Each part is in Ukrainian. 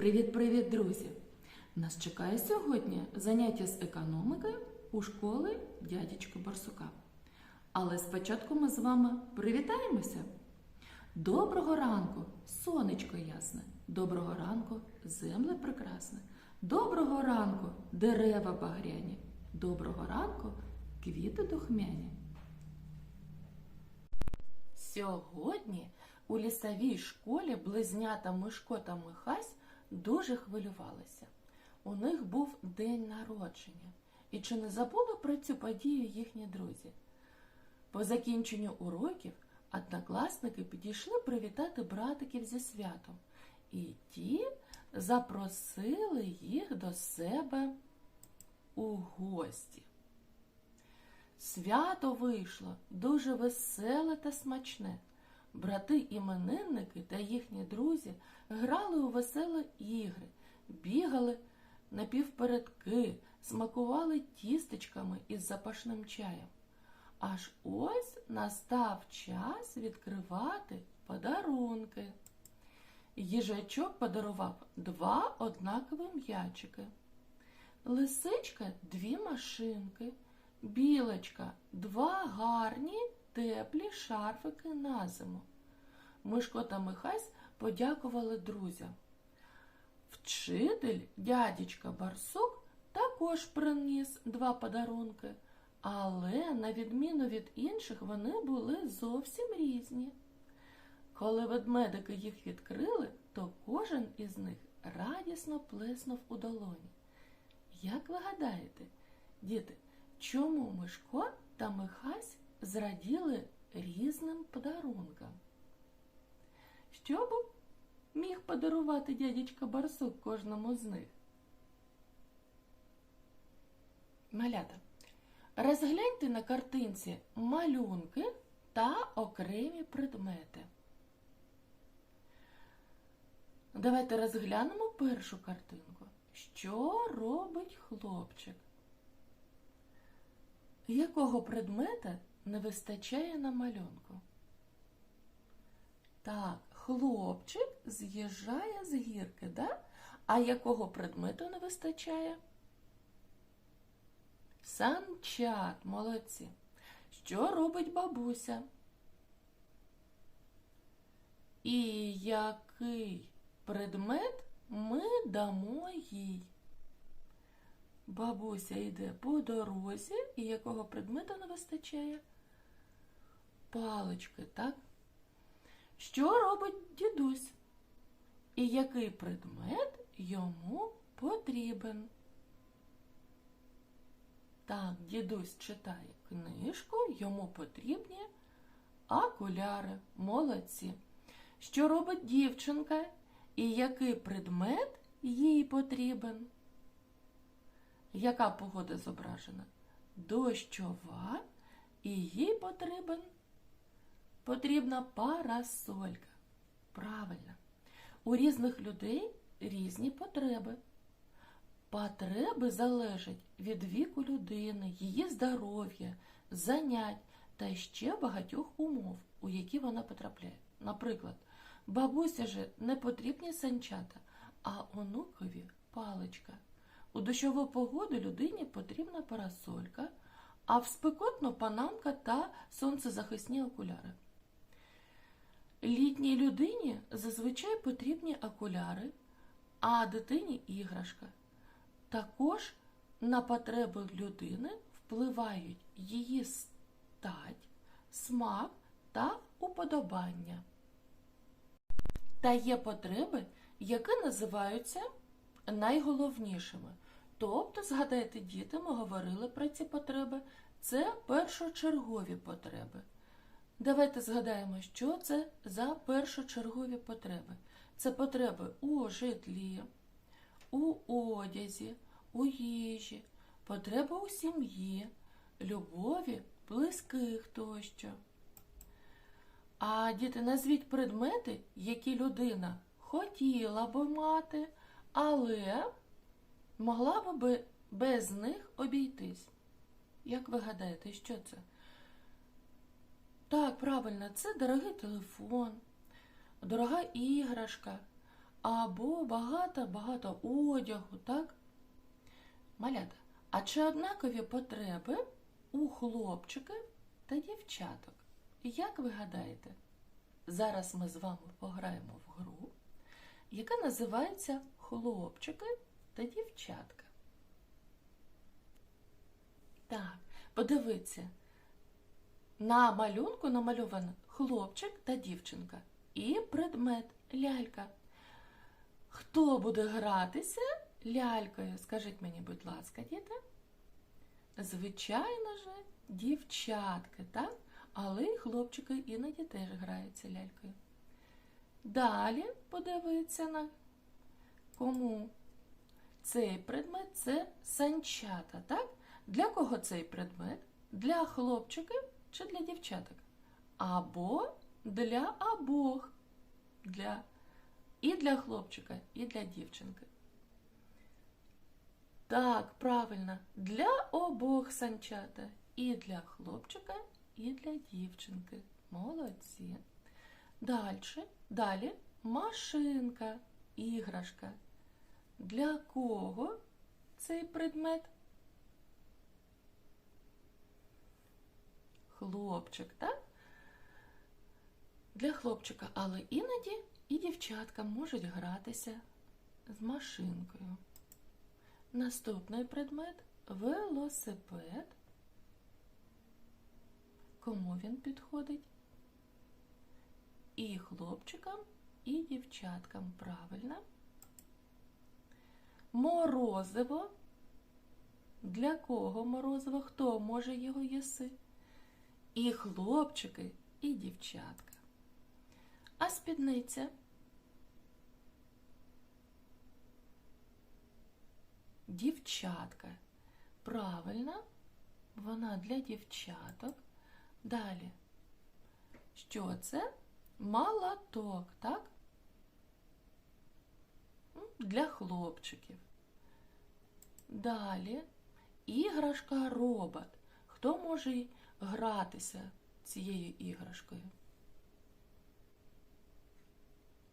Привіт-привіт, друзі! Нас чекає сьогодні заняття з економики у школи дядечка Барсука. Але спочатку ми з вами привітаємося. Доброго ранку, сонечко ясне, доброго ранку, земле прекрасне, доброго ранку, дерева багряні, доброго ранку, квіти духмяні. Сьогодні у лісовій школі близнята Мишко та Михась дуже хвилювалися. У них був день народження. І чи не забули про цю подію їхні друзі? По закінченню уроків однокласники підійшли привітати братиків зі святом, і ті запросили їх до себе у гості. Свято вийшло дуже веселе та смачне. Брати-іменинники та їхні друзі грали у веселі ігри, бігали напівпередки, смакували тістечками із запашним чаєм. Аж ось настав час відкривати подарунки. Їжачок подарував два однакові м'ячики. Лисичка дві машинки, білочка два гарні теплі шарфики на зиму. Мишко та Михась подякували друзям. Вчитель, дядечка Барсук, також приніс два подарунки, але, на відміну від інших, вони були зовсім різні. Коли ведмедики їх відкрили, то кожен із них радісно плеснув у долоні. Як ви гадаєте, діти, чому Мишко та Михась зраділи різним подарункам? Що б міг подарувати дядечка Барсук кожному з них? Малята, розгляньте на картинці малюнки та окремі предмети. Давайте розглянемо першу картинку. Що робить хлопчик? Якого предмета не вистачає на малюнку? Так, хлопчик з'їжджає з гірки, да? а якого предмету не вистачає? Санчат, молодці. Що робить бабуся? І який предмет ми дамо їй? Бабуся йде по дорозі, і якого предмета не вистачає? Палички, так? Що робить дідусь? І який предмет йому потрібен? Так, дідусь читає книжку, йому потрібні окуляри, молодці. Що робить дівчинка? І який предмет їй потрібен? Яка погода зображена? Дощова, і їй потрібен потрібна парасолька. Правильно. У різних людей різні потреби. Потреби залежать від віку людини, її здоров'я, занять та ще багатьох умов, у які вона потрапляє. Наприклад, бабуся же не потрібні санчата, а онукові паличка. У дощову погоду людині потрібна парасолька, а в спекотну панамка та сонцезахисні окуляри. Літній людині зазвичай потрібні окуляри, а дитині іграшка. Також на потреби людини впливають її стать, смак та уподобання. Та є потреби, які називаються найголовнішими. Тобто, згадайте, діти, ми говорили про ці потреби, це першочергові потреби. Давайте згадаємо, що це за першочергові потреби. Це потреби у житлі, у одязі, у їжі, потреби у сім'ї, любові, близьких тощо. А діти, назвіть предмети, які людина хотіла би мати, але могла би без них обійтись. Як ви гадаєте, що це? Так, правильно, це дорогий телефон, дорога іграшка, або багато-багато одягу, так? Малята, а чи однакові потреби у хлопчиків та дівчаток? Як ви гадаєте? Зараз ми з вами пограємо в гру, яка називається Хлопчики та дівчатка. Так, подивіться. На малюнку намальовано хлопчик та дівчинка і предмет лялька. Хто буде гратися лялькою? Скажіть мені, будь ласка, діти. Звичайно ж, дівчатки, так? Але й хлопчики іноді теж граються лялькою. Далі подивиться на кому цей предмет це санчата, так? Для кого цей предмет? Для хлопчиків чи для дівчаток? Або для обох. Для... І для хлопчика, і для дівчинки. Так, правильно, для обох санчата. І для хлопчика, і для дівчинки. Молодці. Дальше, далі машинка, іграшка. Для кого цей предмет? Хлопчик, так? Для хлопчика, але іноді і дівчатка можуть гратися з машинкою. Наступний предмет велосипед. Кому він підходить? І хлопчикам, і дівчаткам, правильно. Морозиво. Для кого морозиво? Хто може його їси? І хлопчики, і дівчатка. А спідниця? Дівчатка. Правильно, вона для дівчаток. Далі. Що це? Молоток, так? Для хлопчиків. Далі іграшка робот. Хто може гратися цією іграшкою?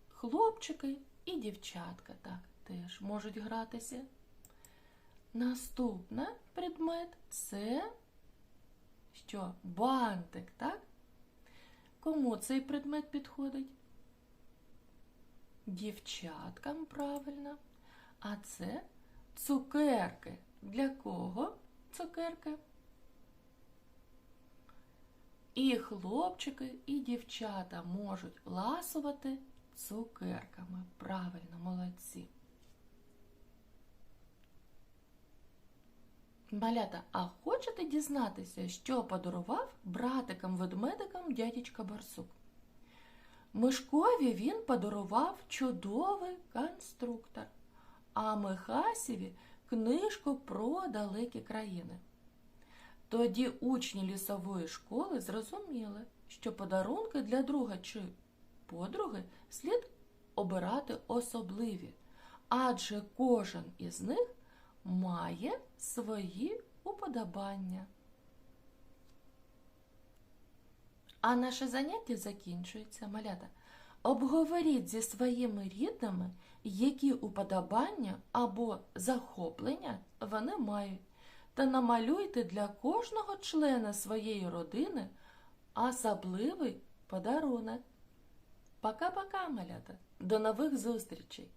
Хлопчики і дівчатка так теж можуть гратися. Наступний предмет це що? Бантик, так? Кому цей предмет підходить? Дівчаткам, правильно. А це цукерки. Для кого цукерки? І хлопчики, і дівчата можуть ласувати цукерками. Правильно, молодці. Малята, а хочете дізнатися, що подарував братикам-ведмедикам дядечка Барсук? Мишкові він подарував чудовий конструктор, а Михасєві книжку про далекі країни. Тоді учні лісової школи зрозуміли, що подарунки для друга чи подруги слід обирати особливі, адже кожен із них має свої уподобання. А наше заняття закінчується, малята. Обговоріть зі своїми рідними, які уподобання або захоплення вони мають, та намалюйте для кожного члена своєї родини особливий подарунок. Пока-пока, малята! До нових зустрічей!